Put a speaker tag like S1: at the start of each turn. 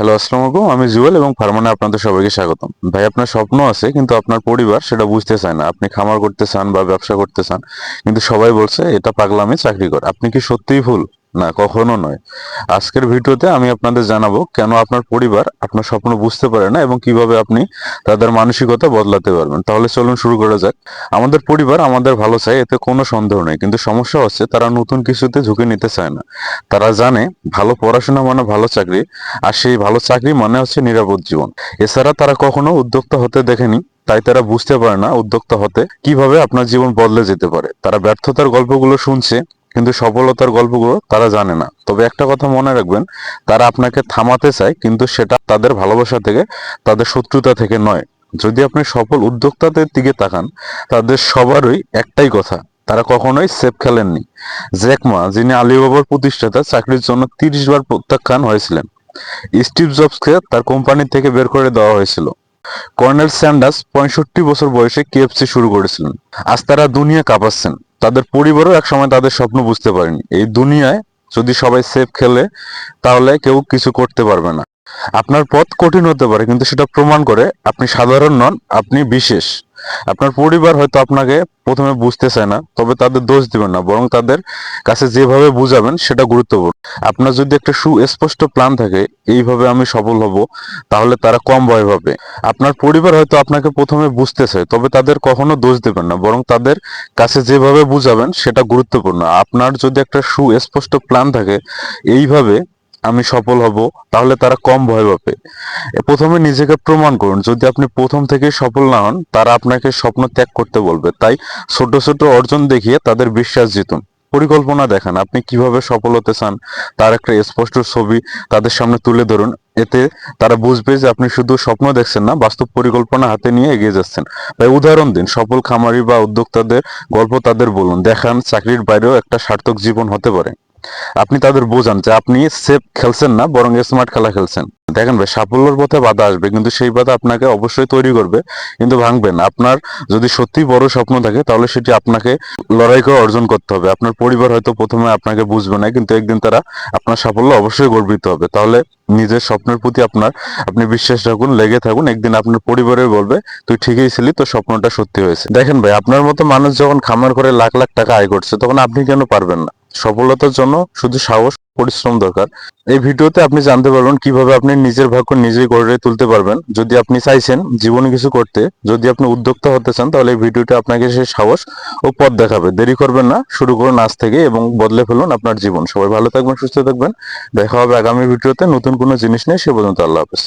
S1: Hello আসসালামু আলাইকুম আমি জুয়েল এবং ফার্মানে আপনাদের সবাইকে স্বাগতম। ভাই, আপনার স্বপ্ন আছে, কিন্তু আপনার পরিবার সেটা বুঝতে চায় না। আপনি খামার করতে চান বা ব্যবসা করতে চান, কিন্তু সবাই বলছে, এটা পাগলামি, চাকরি কর। আপনি কি সত্যিই ভুল? না, কখনো নয়। আজকের ভিডিওতে আমি আপনাদের জানাব কেন আপনার পরিবার আপনার স্বপ্ন বুঝতে পারে না এবং কীভাবে আপনি তাদের মানসিকতা বদলাতে পারবেন। তাহলে চলুন শুরু করা যাক। আমাদের পরিবার আমাদের ভালো চায়, এতে কোনো সন্দেহ নেই। কিন্তু সমস্যা হচ্ছে তারা নতুন কিছুতে ঝুঁকি নিতে চায় না। তারা জানে ভালো পড়াশোনা মানে ভালো চাকরি, আর সেই ভালো চাকরি মানে হচ্ছে নিরাপদ জীবন। এছাড়া তারা কখনো উদ্যোক্তা হতে দেখেনি, তাই তারা বুঝতে পারে না উদ্যোক্তা হতে কীভাবে আপনার জীবন বদলে যেতে পারে। তারা ব্যর্থতার গল্পগুলো শুনছে কিন্তু সফলতার গল্পগুলো তারা জানে না। তবে একটা কথা মনে রাখবেন, তারা আপনাকে থামাতে চায়, কিন্তু সেটা তাদের ভালোবাসা থেকে, তাদের শত্রুতা থেকে নয়। যদি আপনি সফল উদ্যোক্তাদের দিকে তাকান, তাদের সবারই একটাই কথা, তারা কখনোই সেফ খেলেননি। জ্যাকমা, যিনি আলিবাবার প্রতিষ্ঠাতা, চাকরির জন্য তিরিশ বার প্রত্যাখ্যান হয়েছিলেন। স্টিভ জবসকে তার কোম্পানি থেকে বের করে দেওয়া হয়েছিল। কর্নেল স্যান্ডার্স পঁয়ষট্টি বছর বয়সে কেএফসি শুরু করেছিলেন। আজ তারা দুনিয়া কাঁপাচ্ছেন। তাদের পরিবারও এক সময় তাদের স্বপ্ন বুঝতে পারেনি। এই দুনিয়ায় যদি সবাই সেফ খেলে, তাহলে কেউ কিছু করতে পারবে না। আপনার পথ কঠিন হতে পারে, কিন্তু সেটা প্রমাণ করে আপনি সাধারণ নন, আপনি বিশেষ। আপনার পরিবার হয়তো আপনাকে প্রথমে বুঝতে চায় না, তবে তাদের দোষ দিবেন না, বরং তাদের কাছে যেভাবে বুঝাবেন সেটা গুরুত্বপূর্ণ। আপনার যদি একটা সুস্পষ্ট প্ল্যান থাকে, এইভাবে আমি সফল হব, তাহলে তারা কম ভয় পাবে। আপনার পরিবার হয়তো আপনাকে প্রথমে বুঝতে চায়, তবে তাদের কখনো দোষ দেবেন না, বরং তাদের কাছে যেভাবে বুঝাবেন সেটা গুরুত্বপূর্ণ। আপনার যদি একটা সুস্পষ্ট প্ল্যান থাকে, এইভাবে আমি সফল হব, তাহলে তারা কম ভয় পাবে। প্রথমে নিজেকে প্রমাণ করুন, যদি আপনি প্রথম থেকে সফল না হন, তারা আপনাকে স্বপ্ন ত্যাগ করতে বলবে। তাই ছোট ছোট অর্জন দেখিয়ে তাদের বিশ্বাস জিতুন। পরিকল্পনা দেখান, আপনি কীভাবে সফল হতে চান, তার একটা স্পষ্ট ছবি তাদের সামনে তুলে ধরুন। এতে তারা বুঝবে যে আপনি শুধু স্বপ্ন দেখছেন না, বাস্তব পরিকল্পনা হাতে নিয়ে এগিয়ে যাচ্ছেন। তাই উদাহরণ দিন, সফল খামারি বা উদ্যোক্তাদের গল্প তাদের বলুন। দেখান, চাকরির বাইরেও একটা সার্থক জীবন হতে পারে। আপনি তাদের বোঝান যে আপনি সেফ খেলছেন না, বরং স্মার্ট খেলা খেলছেন। দেখেন ভাই, সাফল্যের পথে বাধা আসবে, কিন্তু সেই বাধা আপনাকে অবশ্যই তৈরি করবে, কিন্তু ভাঙবেন আপনার যদি সত্যি বড় স্বপ্ন থাকে, তাহলে সেটি আপনাকে লড়াই করে অর্জন করতে হবে। আপনার পরিবার হয়তো প্রথমে আপনাকে বুঝবে না, কিন্তু একদিন তারা আপনার সাফল্য অবশ্যই গর্বিত হবে। তাহলে নিজের স্বপ্নের প্রতি আপনার, আপনি বিশ্বাস রাখুন, লেগে থাকুন। একদিন আপনার পরিবারে বলবে, তুই ঠিকই ছিলি, তোর স্বপ্নটা সত্যি হয়েছে। দেখেন ভাই, আপনার মতো মানুষ যখন খামার করে লাখ লাখ টাকা আয় করছে, তখন আপনি কেন পারবেন না? সফলতার জন্য শুধু সাহস, পরিশ্রম দরকার। এই ভিডিওতে আপনি জানতে পারবেন কীভাবে আপনি নিজের ভাগ্য নিজেই গড়ে তুলতে পারবেন। যদি আপনি চাইছেন জীবনে কিছু করতে, যদি আপনি উদ্যোক্তা হতে চান, তাহলে এই ভিডিওটা আপনাকে সেই সাহস ও পথ দেখাবে। দেরি করবেন না, শুরু করুন আজ থেকে এবং বদলে ফেলুন আপনার জীবন। সবাই ভালো থাকবেন, সুস্থ থাকবেন। দেখা হবে আগামী ভিডিওতে নতুন কোনো জিনিস নিয়ে, সে পর্যন্ত আল্লাহ হাফেজ।